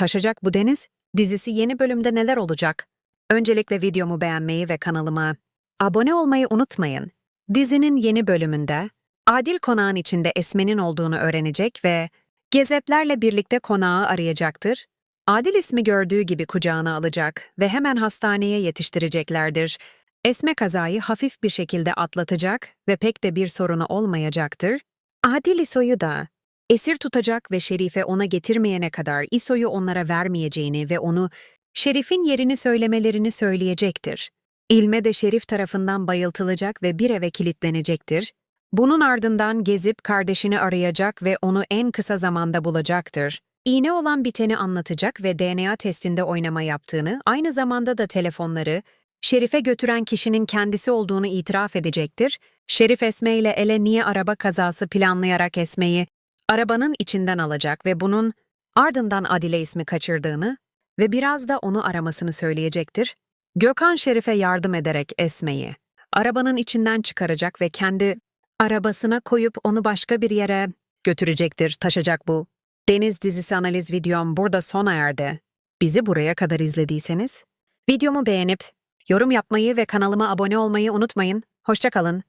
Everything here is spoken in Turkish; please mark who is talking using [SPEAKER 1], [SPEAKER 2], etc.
[SPEAKER 1] Taşacak bu deniz dizisi yeni bölümde neler olacak? Öncelikle videomu beğenmeyi ve kanalıma abone olmayı unutmayın. Dizinin yeni bölümünde Adil konağın içinde Esme'nin olduğunu öğrenecek ve Gezeplerle birlikte konağı arayacaktır. Adil ismi gördüğü gibi kucağına alacak ve hemen hastaneye yetiştireceklerdir. Esme kazayı hafif bir şekilde atlatacak ve pek de bir sorunu olmayacaktır. Adil İso'yu da esir tutacak ve Şerife ona getirmeyene kadar İso'yu onlara vermeyeceğini ve onu Şerif'in yerini söylemelerini söyleyecektir. İlme de Şerif tarafından bayıltılacak ve bir eve kilitlenecektir. Bunun ardından gezip kardeşini arayacak ve onu en kısa zamanda bulacaktır. İğne olan biteni anlatacak ve DNA testinde oynama yaptığını, aynı zamanda da telefonları, Şerif'e götüren kişinin kendisi olduğunu itiraf edecektir. Şerif Esme ile ele niye araba kazası planlayarak Esme'yi arabanın içinden alacak ve bunun ardından Adile ismi kaçırdığını ve biraz da onu aramasını söyleyecektir. Gökhan Şerif'e yardım ederek Esme'yi arabanın içinden çıkaracak ve kendi arabasına koyup onu başka bir yere götürecektir, taşacak bu. Deniz dizisi analiz videom burada sona erdi. Bizi buraya kadar izlediyseniz, videomu beğenip, yorum yapmayı ve kanalıma abone olmayı unutmayın. Hoşçakalın.